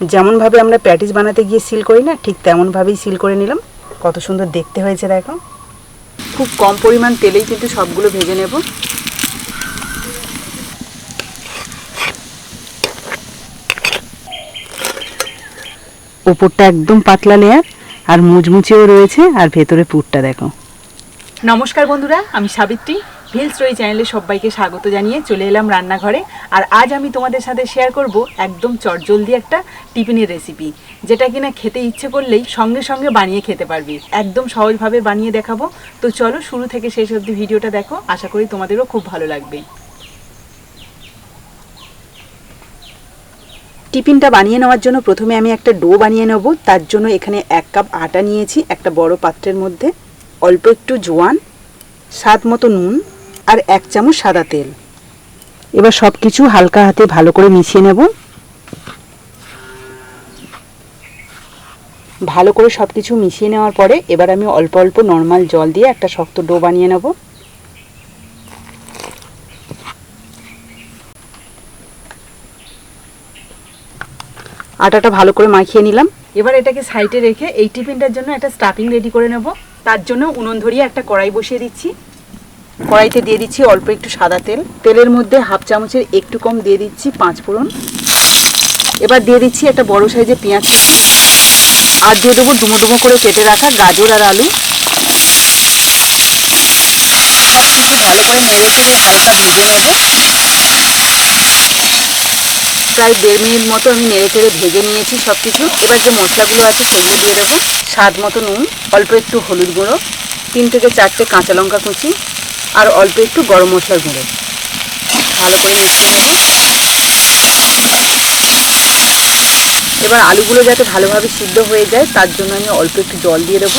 যেমনভাবে আমরা প্যাটিস বানাতে গিয়ে সিল করি না, ঠিক তেমনভাবেই সিল করে নিলাম। কত সুন্দর দেখতে হয়েছে দেখো। খুব কম পরিমাণ তেলেই কিন্তু সবগুলো ভেজে নেব। ওপরটা একদম পাতলা লেয়ার আর মুচমুচেও রয়েছে, আর ভেতরে পুরটা দেখো। নমস্কার বন্ধুরা, আমি সাবিত্রী। ভিলস রই চ্যানেলে সবাইকে স্বাগত জানিয়ে চলে এলাম রান্নাঘরে। আর আজ আমি তোমাদের সাথে শেয়ার করব একদম চটজলদি একটা টিফিনের রেসিপি যেটা কিনা খেতে ইচ্ছে করলেই সঙ্গে সঙ্গে বানিয়ে খেতে পারবি। একদম সহজভাবে বানিয়ে দেখাবো। তো চলো শুরু থেকে শেষ অবধি ভিডিওটা দেখো। আশা করি তোমাদেরও খুব ভালো লাগবে। টিফিনটা বানিয়ে নেওয়ার জন্য প্রথমে আমি একটা ডো বানিয়ে নেব। তার জন্য এখানে এক কাপ আটা নিয়েছি, একটা বড় পাত্রের মধ্যে, অল্প একটু জোয়ান, স্বাদ মতো নুন আর এক চামচ সাদা তেল। এবার সব কিছু হালকা হাতে ভালো করে মিশিয়ে নেব। ভালো করে সব কিছু মিশিয়ে নেওয়ার পরে এবার আমি অল্প অল্প নর্মাল জল দিয়ে একটা শক্ত ডো বানিয়ে নেব। আটাটা ভালো করে মাখিয়ে নিলাম। এবার এটাকে সাইডে রেখে এই টিফিনটার জন্য একটা স্টাফিং রেডি করে নেব। তার জন্য উনুন ধরিয়ে একটা কড়াই বসিয়ে দিচ্ছি। কড়াইতে দিয়ে দিচ্ছি অল্প একটু সাদা তেল। তেলের মধ্যে হাফ চামচের একটু কম দিয়ে দিচ্ছি পাঁচ ফোড়ন। এবার দিয়ে দিচ্ছি একটা বড় সাইজের পেঁয়াজ কুচি। আর দিয়ে দেবো ডুমো ডুমো করে কেটে রাখা গাজর আর আলু। সব কিছু ভালো করে নেড়ে চেড়ে হালকা ভেজে নেব। প্রায় দেড় মিনিট মতো আমি নেড়ে চেড়ে ভেজে নিয়েছি সব কিছু। এবার যে মশলাগুলো আছে সেগুলো দিয়ে দেবো। স্বাদ মতো নুন, অল্প একটু হলুদ গুঁড়ো, তিন থেকে চারটে কাঁচা লঙ্কা কুচি আর অল্প একটু গরম মশলার গুঁড়ো। ভালো করে মিশিয়ে নেব। এবার আলুগুলো যাতে ভালোভাবে সিদ্ধ হয়ে যায়, তার জন্য আমি অল্প একটু জল দিয়ে দেবো।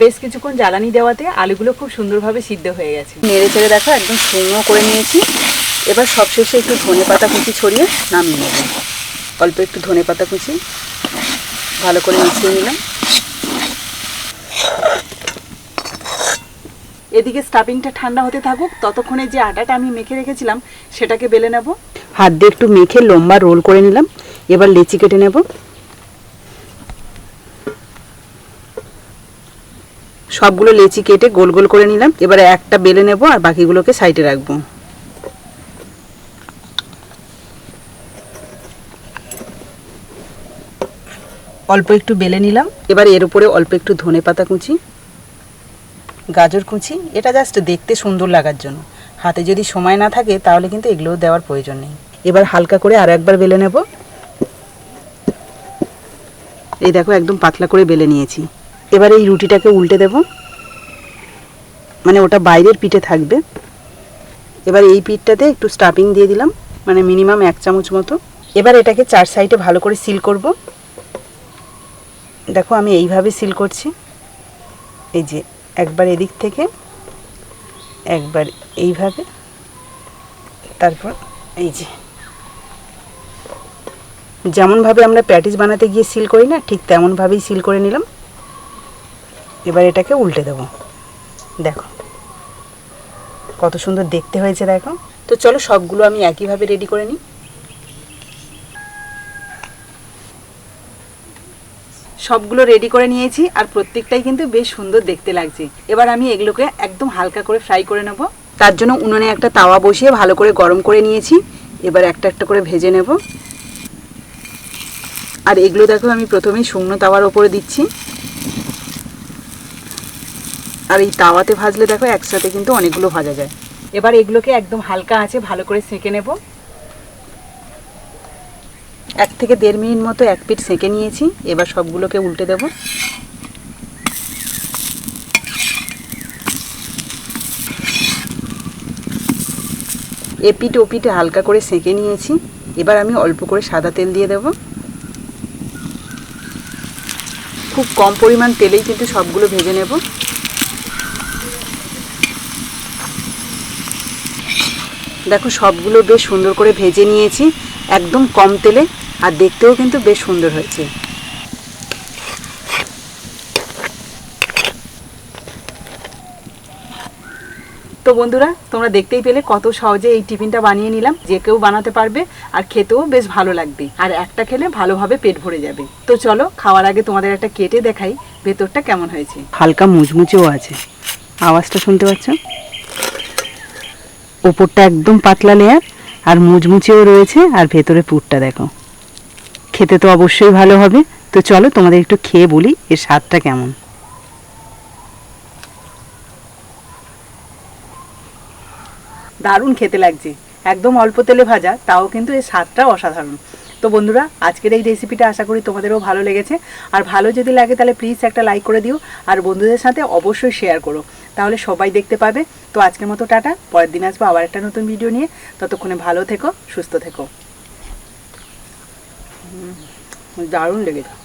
বেশ কিছুক্ষণ জ্বালানি দেওয়াতে আলুগুলো খুব সুন্দরভাবে সিদ্ধ হয়ে গেছে। নেড়ে চেড়ে দেখো একদম শুকনো করে নিয়েছি। এবার সবশেষে একটু ধনে পাতা কুচি ছড়িয়ে নামিয়ে নেব। অল্প একটু ধনে পাতা কুচি। ভালো করে মিশিয়ে নিলাম। এদিকে স্টাফিংটা ঠান্ডা হতে থাকুক ততক্ষণে যে আটাটা আমি মেখে রেখেছিলাম সেটাকে বেলে নেব। হাত দিয়ে একটু মেখে লম্বা রোল করে নিলাম। এবার লেচি কেটে নেব। সবগুলো লেচি কেটে গোল গোল করে নিলাম। এবারে একটা বেলে নেব আর বাকিগুলোকে সাইডে রাখব। অল্প একটু বেলে নিলাম। এবার এর উপরে অল্প একটু ধনে পাতা কুচি, গাজর কুচি, এটা জাস্ট দেখতে সুন্দর লাগার জন্য। হাতে যদি সময় না থাকে তাহলে কিন্তু এগুলোও দেওয়ার প্রয়োজন নেই। এবার হালকা করে আর একবার বেলে নেব। এই দেখো একদম পাতলা করে বেলে নিয়েছি। এবার এই রুটিটাকে উল্টে দেব। মানে ওটা বাইরের পিঠে থাকবে। এবার এই পিঠটাতে একটু স্টাফিং দিয়ে দিলাম মানে মিনিমাম এক চামচ মতো। এবার এটাকে চার সাইডে ভালো করে সিল করব। দেখো আমি এইভাবে সিল করছি। এই যে একবার এদিক থেকে, একবার এইভাবে, তারপর এই যে। যেমনভাবে আমরা প্যাটিস বানাতে গিয়ে সিল করি না, ঠিক তেমনভাবেই সিল করে নিলাম। এবার এটাকে উল্টে দেবো। দেখো। কত সুন্দর দেখতে হয়েছে, দেখো। তো চলো সবগুলো আমি একইভাবে রেডি করে নিই। সবগুলো রেডি করে নিয়েছি আর প্রত্যেকটাই কিন্তু বেশ সুন্দর দেখতে লাগছে। এবার আমি এগুলোকে একদম হালকা করে ফ্রাই করে নেব। তার জন্য উনুনে একটা তাওয়া বসিয়ে ভালো করে গরম করে নিয়েছি। এবার একটা একটা করে ভেজে নেব। আর এগুলো দেখো আমি প্রথমেই শুকনো তাওয়ার ওপরে দিচ্ছি। আর এই তাওয়াতে ভাজলে দেখো একসাথে কিন্তু অনেকগুলো ভাজা যায়। এবার এগুলোকে একদম হালকা আছে ভালো করে সেঁকে নেব। এক থেকে দেড় মিনিট মতো এক পিঠ সেঁকে নিয়েছি, এবার সবগুলোকে উল্টে দেব। এপিঠ ওপিঠে হালকা করে সেঁকে নিয়েছি, এবার আমি অল্প করে সাদা তেল দিয়ে দেব। খুব কম পরিমাণ তেলেই কিন্তু সবগুলো ভেজে নেব। দেখো, সবগুলো বেশ সুন্দর করে ভেজে নিয়েছি, একদম কম তেলে, আর দেখতেও কিন্তু বেশ সুন্দর হয়েছে। তো বন্ধুরা, তোমরা দেখতেই পেলে কত সহজে এই টিফিনটা বানিয়ে নিলাম, যে কেউ বানাতে পারবে, আর খেতেও বেশ ভালো লাগবে, আর একটা খেলে ভালোভাবে পেট ভরে যাবে। তো চলো, খাওয়ার আগে তোমাদের একটা কেটে দেখাই, ভেতরটা কেমন হয়েছে। হালকা মুচমুচেও আছে। আওয়াজটা শুনতে পাচ্ছ? ওপরটা একদম পাতলা লেয়ার আর মুচমুচেও রয়েছে, আর ভেতরে পুরটা দেখো। খেতে তো অবশ্যই ভালো হবে। তো চলো তোমাদের একটু খেয়ে বলি, এর স্বাদটা কেমন। দারুণ খেতে লাগছে। একদম অল্প তেলে ভাজা, তাও কিন্তু এর স্বাদটা অসাধারণ। তো বন্ধুরা, আজকের এই রেসিপিটা আশা করি তোমাদেরও ভালো লেগেছে। আর ভালো যদি লাগে তাহলে প্লিজ একটা লাইক করে দিও। আর বন্ধুদের সাথে অবশ্যই শেয়ার করো। তাহলে সবাই দেখতে পাবে। তো আজকের মতো টাটা। পরের দিন আসব আবার একটা নতুন ভিডিও নিয়ে। ততক্ষণে ভালো থেকো, সুস্থ থেকো। দারুণ লেগেছে।